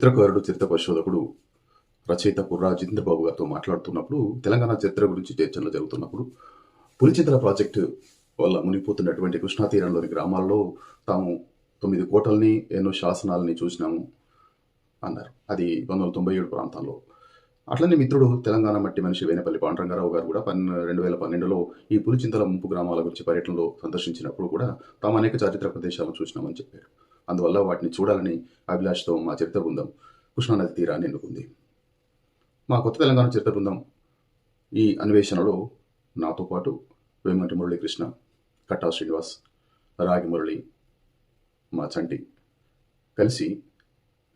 చిత్రకారుడు చరిత్ర పరిశోధకుడు రచయిత కుర్రా జితేంద్రబాబు గారితో మాట్లాడుతున్నప్పుడు తెలంగాణ చరిత్ర గురించి చర్చలు జరుగుతున్నప్పుడు పులిచింతల ప్రాజెక్టు వల్ల మునిగిపోతున్నటువంటి కృష్ణా తీరంలోని గ్రామాల్లో తాము తొమ్మిది కోటల్ని ఎన్నో శాసనాలని చూసినాము అన్నారు. అది పంతొమ్మిది వందల తొంభై ఏడు ప్రాంతంలో. అట్లనే మిత్రుడు తెలంగాణ మట్టి మనిషి వేనపల్లి పాండరంగారావు గారు కూడా పన్నె రెండు వేల పన్నెండులో ఈ పులిచింతల ముంపు గ్రామాల గురించి పర్యటనలో సందర్శించినప్పుడు కూడా తాము అనేక చారిత్రక ప్రదేశాలను చూసినామని చెప్పారు. అందువల్ల వాటిని చూడాలని అభిలాషతో మా చరిత్ర బృందం కృష్ణానది తీరాన్ని ఎన్నుకుంది మా కొత్త తెలంగాణ చరిత్ర బృందం ఈ అన్వేషణలో నాతో పాటు వేమంటి మురళీకృష్ణ కట్టా శ్రీనివాస్ రాగి మురళి మా చంటి కలిసి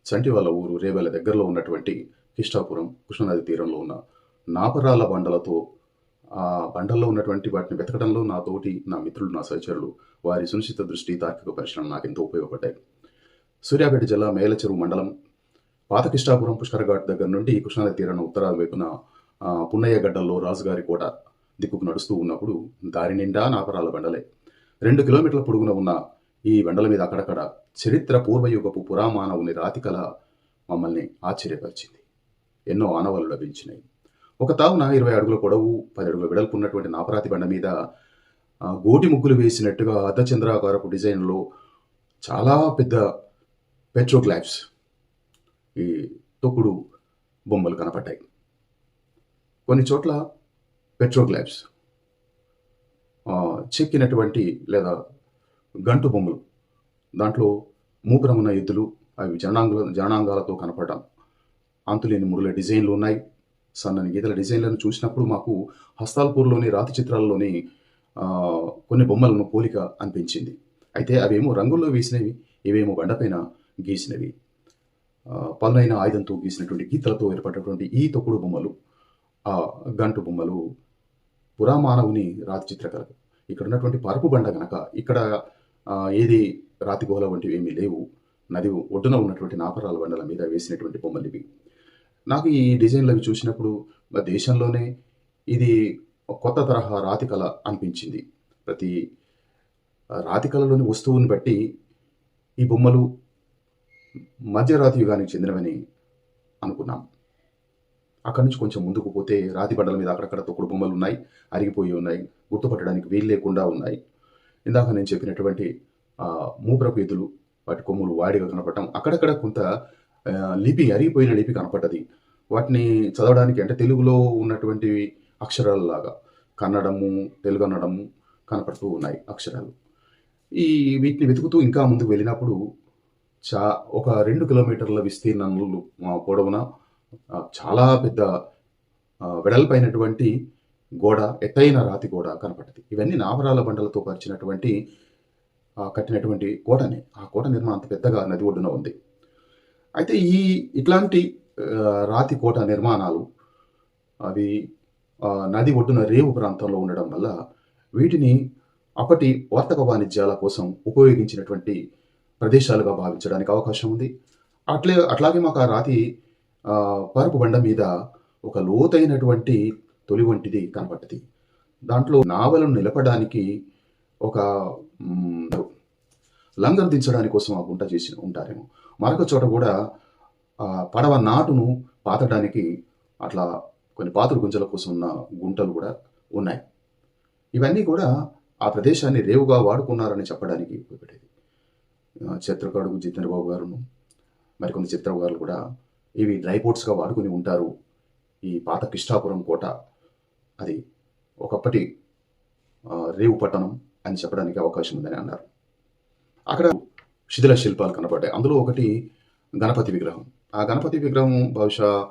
చంటి వాళ్ళ ఊరు రేవేల దగ్గరలో ఉన్నటువంటి కిష్టాపురం కృష్ణానది తీరంలో ఉన్న నాపరాల బండలతో ఆ బండల్లో ఉన్నటువంటి వాటిని వెతకడంలో నా తోటి నా మిత్రులు నా సహచరులు వారి సునిశ్చిత దృష్టి తార్కిక పరిశ్రమ నాకు ఎంతో ఉపయోగపడ్డాయి. సూర్యాపేట జిల్లా మేలచెరువు మండలం పాత కిష్టాపురం పుష్కరఘాట్ దగ్గర నుండి కృష్ణానది తీరాన ఉత్తరాది వైపున పున్నయ్య గడ్డల్లో రాజుగారి కోట దిక్కుకు నడుస్తూ ఉన్నప్పుడు దారి నిండా నాపరాల బండలే. రెండు కిలోమీటర్ల పొడుగున ఉన్న ఈ బండల మీద అక్కడక్కడ చరిత్ర పూర్వయుగపు పురామానవుని రాతికల మమ్మల్ని ఆశ్చర్యపరిచింది. ఎన్నో ఆనవాలు లభించినాయి. ఒక తావున ఇరవై అడుగుల పొడవు పది అడుగుల వెడల్పు ఉన్నటువంటి నాపరాతి బండ మీద గోటి ముగ్గులు వేసినట్టుగా అర్ధచంద్రాకారపు డిజైన్లో చాలా పెద్ద పెట్రోగ్లాబ్స్ ఈ తొక్కుడు బొమ్మలు కనపడ్డాయి. కొన్ని చోట్ల పెట్రోగ్లాబ్స్ చెక్కినటువంటి లేదా గంటు బొమ్మలు. దాంట్లో మూపురమున్న ఎద్దులు అవి జనాంగ జనాంగాలతో కనపడడం. అంతులేని మురుల డిజైన్లు ఉన్నాయి. సన్నని గీతల డిజైన్లను చూసినప్పుడు మాకు హస్తాల్పూర్లోని రాతి చిత్రాల్లోని కొన్ని బొమ్మలను పోలిక అనిపించింది. అయితే అవేమో రంగుల్లో వేసినవి ఇవేమో బండపైన గీసినవి. ఆ, పదునైన ఆయుధంతో గీసినటువంటి గీతలతో ఏర్పడినటువంటి ఈ తొక్కుడు బొమ్మలు ఆ గంటు బొమ్మలు పురామానవుని రాతి చిత్రకళ ఇక్కడ ఉన్నటువంటి పరుపు బండ గనక ఇక్కడ ఏది రాతి గోహల వంటివి ఏమీ లేవు. నది ఒడ్డున ఉన్నటువంటి నాపరాల బండల మీద వేసినటువంటి బొమ్మలు ఇవి. నాకు ఈ డిజైన్లు అవి చూసినప్పుడు దేశంలోనే ఇది కొత్త తరహా రాతి కళ అనిపించింది. ప్రతి రాతి కళలోని వస్తువుని బట్టి ఈ బొమ్మలు మధ్యరాతి యుగానికి చెందినవని అనుకున్నాం. అక్కడి నుంచి కొంచెం ముందుకు పోతే రాతి బండల మీద అక్కడక్కడ తొక్కుడు బొమ్మలు ఉన్నాయి అరిగిపోయి ఉన్నాయి గుర్తుపట్టడానికి వీలు లేకుండా ఉన్నాయి. ఇందాక నేను చెప్పినటువంటి మూప్రపు ఎదులు వాటి కొమ్ములు వాడిగా కనపడటం అక్కడక్కడ కొంత లిపి అరిగిపోయిన లిపి కనపడ్డది. వాటిని చదవడానికి అంటే తెలుగులో ఉన్నటువంటి అక్షరాలలాగా కన్నడము తెలుగు అన్నడము కనపడుతూ ఉన్నాయి అక్షరాలు. ఈ వీటిని వెతుకుతూ ఇంకా ముందుకు వెళ్ళినప్పుడు చా ఒక రెండు కిలోమీటర్ల విస్తీర్ణంలో పొడవున చాలా పెద్ద వెడల్పైనటువంటి గోడ ఎత్తైన రాతి గోడ కనపడింది ఇవన్నీ నావరాల బండలతో పరిచినటువంటి కట్టినటువంటి కోటనే. ఆ కోట నిర్మాణం అంత పెద్దగా నది ఒడ్డున ఉంది. అయితే ఈ ఇట్లాంటి రాతి కోట నిర్మాణాలు అవి నది ఒడ్డున రేవు ప్రాంతంలో ఉండడం వల్ల వీటిని అప్పటి వర్తక వాణిజ్యాల కోసం ఉపయోగించినటువంటి ప్రదేశాలుగా భావించడానికి అవకాశం ఉంది. అట్లే అట్లాగే మాకు ఆ రాతి పరుపు బండ మీద ఒక లోతైనటువంటి తొలి వంటిది కనబడ్డది. దాంట్లో నావలను నిలపడానికి ఒక లంగం లంగర్ దించడానికి కోసం ఆ గుంట చేసి ఉంటారేమో. మరొక చోట కూడా పడవ నాటును పాతడానికి అట్లా కొన్ని పాత్ర గుంజల కోసం ఉన్న గుంటలు కూడా ఉన్నాయి. ఇవన్నీ కూడా ఆ ప్రదేశాన్ని రేవుగా వాడుకున్నారని చెప్పడానికి ఉపయోగపడేది చిత్రకడుగు జితేంద్ర బాబు గారును మరికొన్ని చిత్రకారులు కూడా ఇవి డ్రై పోర్ట్స్గా వాడుకుని ఉంటారు. ఈ పాత కిష్టాపురం కోట అది ఒకప్పటి రేవు పట్టణం అని చెప్పడానికి అవకాశం ఉందని అన్నారు. అక్కడ శిథిల శిల్పాలు కనపడ్డాయి. అందులో ఒకటి గణపతి విగ్రహం. ఆ గణపతి విగ్రహం బహుశా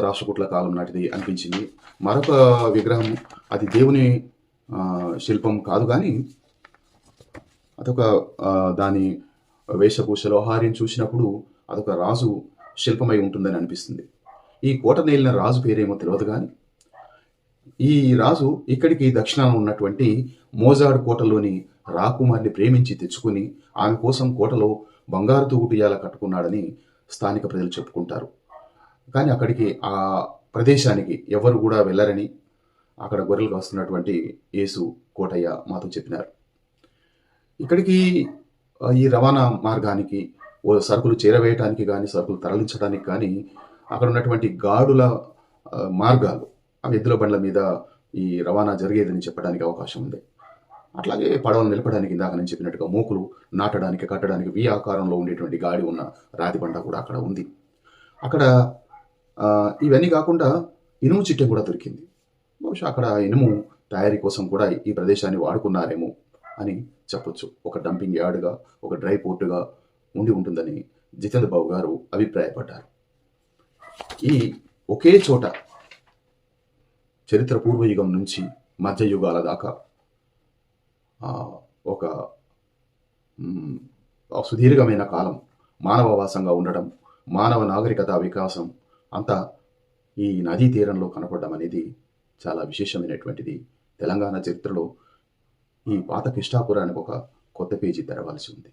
రాష్ట్రకూట్ల కాలం నాటిది అనిపించింది. మరొక విగ్రహం అది దేవుని శిల్పం కాదు కానీ అదొక దాని వేషభూషలో ఆహార్యం చూసినప్పుడు అదొక రాజు శిల్పమై ఉంటుందని అనిపిస్తుంది. ఈ కోట నేలిన రాజు పేరేమో తెలియదు కానీ ఈ రాజు ఇక్కడికి దక్షిణాన ఉన్నటువంటి మోజాడు కోటలోని రాకుమారిని ప్రేమించి తెచ్చుకుని ఆమె కోసం కోటలో బంగారు తూగుటియాల కట్టుకున్నాడని స్థానిక ప్రజలు చెప్పుకుంటారు. కానీ అక్కడికి ఆ ప్రదేశానికి ఎవరు కూడా వెళ్ళరని అక్కడ గొర్రెలు కాస్తున్నటువంటి యేసు కోటయ్య మాతో చెప్పినారు. ఇక్కడికి ఈ రవాణా మార్గానికి సరుకులు చేరవేయటానికి కానీ సరుకులు తరలించడానికి కానీ అక్కడ ఉన్నటువంటి గాడుల మార్గాలు ఆ ఎద్దుల బండ్ల మీద ఈ రవాణా జరిగేదని చెప్పడానికి అవకాశం ఉంది. అట్లాగే పడవలు నిలపడానికి ఇందాక నేను చెప్పినట్టుగా మూకులు నాటడానికి కట్టడానికి వి ఆకారంలో ఉండేటువంటి గాడి ఉన్న రాతి బండ కూడా అక్కడ ఉంది. అక్కడ ఇవన్నీ కాకుండా ఇనుము చిట్టె కూడా దొరికింది. బహుశా అక్కడ ఇనుము తయారీ కోసం కూడా ఈ ప్రదేశాన్ని వాడుకున్నారేమో అని చెప్పొచ్చు. ఒక డంపింగ్ యార్డ్గా ఒక డ్రై పోర్టుగా ఉండి ఉంటుందని జితేంద్ర బాబు గారు అభిప్రాయపడ్డారు. ఈ ఒకే చోట చరిత్ర పూర్వయుగం నుంచి మధ్యయుగాల దాకా ఒక ఒక సుదీర్ఘమైన కాలం మానవవాసంగా ఉండడం మానవ నాగరికత వికాసం అంతా ఈ నదీ తీరంలో కనపడడం అనేది చాలా విశేషమైనటువంటిది. తెలంగాణ చరిత్రలో ఈ పాత కిష్టాపురానికి ఒక కొత్త పేజీ తెరవాల్సి ఉంది.